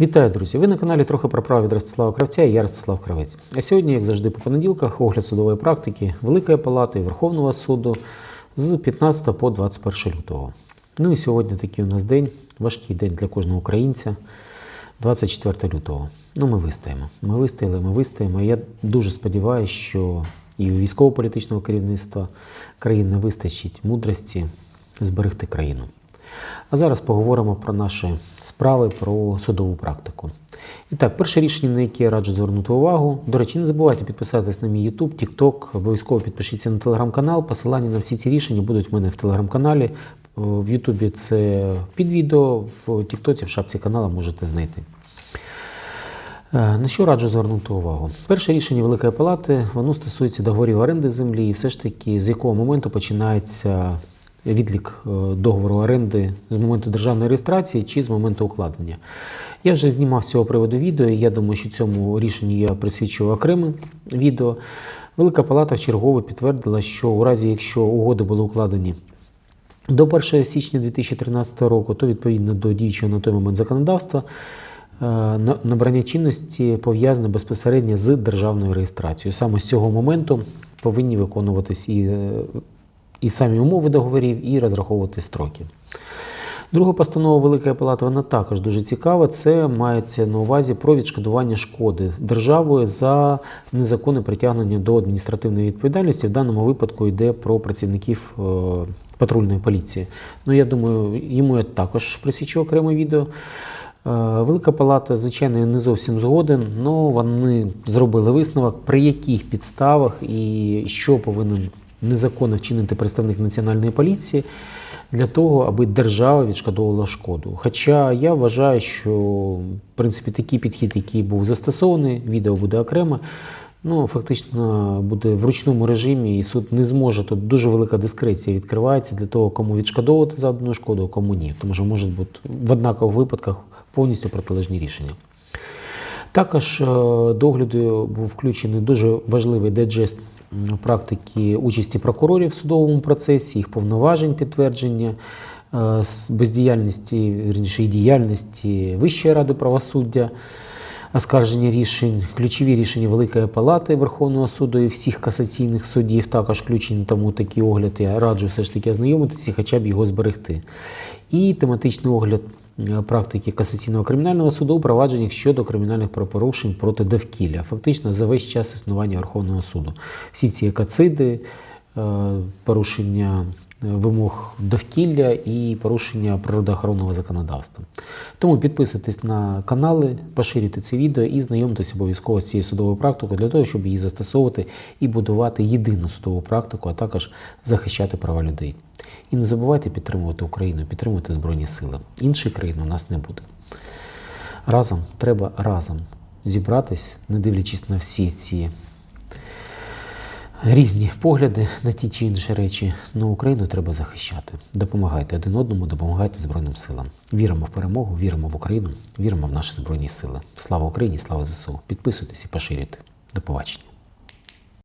Вітаю, друзі! Ви на каналі трохи про право від Ростислава Кравця і я Ростислав Кравець. А сьогодні, як завжди, по понеділках, огляд судової практики Великої Палати і Верховного суду з 15 по 21 лютого. Ну і сьогодні такий у нас день, важкий день для кожного українця. 24 лютого. Ну, ми вистоїмо. Ми вистояли, ми вистоїмо. Я дуже сподіваюся, що і у військово-політичного керівництва країни вистачить мудрості зберегти країну. А зараз поговоримо про наші справи, про судову практику. І так, перше рішення, на яке я раджу звернути увагу. До речі, не забувайте підписатись на мій YouTube, TikTok, обов'язково підпишіться на телеграм-канал. Посилання на всі ці рішення будуть в мене в телеграм-каналі. В Ютубі це під відео, в Тіктоці, в шапці каналу можете знайти. Е, На що раджу звернути увагу? Перше рішення Великої Палати воно стосується договорів оренди землі, і все ж таки з якого моменту починається відлік е, договору оренди з моменту державної реєстрації чи з моменту укладення. Я вже знімав з цього приводу відео, я думаю, що цьому рішенню я присвячую окреме відео. Велика Палата вчергово підтвердила, що у разі, якщо угоди були укладені до 1 січня 2013 року, то відповідно до діючого на той момент законодавства. е, на- Набрання чинності пов'язане безпосередньо з державною реєстрацією. Саме з цього моменту повинні виконуватись і, е, і самі умови договорів, і розраховувати строки. Друга постанова Великої Палати, вона також дуже цікава. Це мається на увазі про відшкодування шкоди державою за незаконне притягнення до адміністративної відповідальності. В даному випадку йде про працівників е, патрульної поліції. Ну, я думаю, йому я також присвячу окреме відео. Е, Велика Палата, звичайно, не зовсім згоден, але вони зробили висновок, при яких підставах і що повинен незаконно вчинити представник національної поліції для того, аби держава відшкодовувала шкоду. Хоча я вважаю, що в принципі такий підхід, який був застосований, відео буде окремо. Ну, фактично буде в ручному режимі, і суд не зможе. Тут дуже велика дискреція відкривається для того, кому відшкодовувати задану шкоду, а кому ні. Тому що можуть бути в однакових випадках повністю протилежні рішення. Також е, до огляду був включений дуже важливий дайджест практики участі прокурорів в судовому процесі, їх повноважень підтвердження, е, бездіяльності, вірніше, і діяльності Вищої ради правосуддя, оскарження рішень, ключові рішення Великої Палати Верховного суду і всіх касаційних судів також включені, тому такий огляд я раджу все ж таки ознайомитися, хоча б його зберегти. І тематичний огляд е, практики касаційного кримінального суду у провадженнях щодо кримінальних правопорушень проти довкілля, фактично за весь час існування Верховного суду. Всі ці екоциди, порушення е, вимог довкілля і порушення природоохоронного законодавства. Тому підписуйтесь на канали, поширюйте це відео і знайомтесь обов'язково з цією судовою практикою для того, щоб її застосовувати і будувати єдину судову практику, а також захищати права людей. І не забувайте підтримувати Україну, підтримувати Збройні Сили. Іншої країни у нас не буде. Разом треба разом зібратись, не дивлячись на всі ці різні погляди на ті чи інші речі. але Україну треба захищати. Допомагайте один одному, допомагайте Збройним силам. Віримо в перемогу, віримо в Україну, віримо в наші Збройні Сили. Слава Україні, слава ЗСУ. Підписуйтесь і поширюйте. До побачення.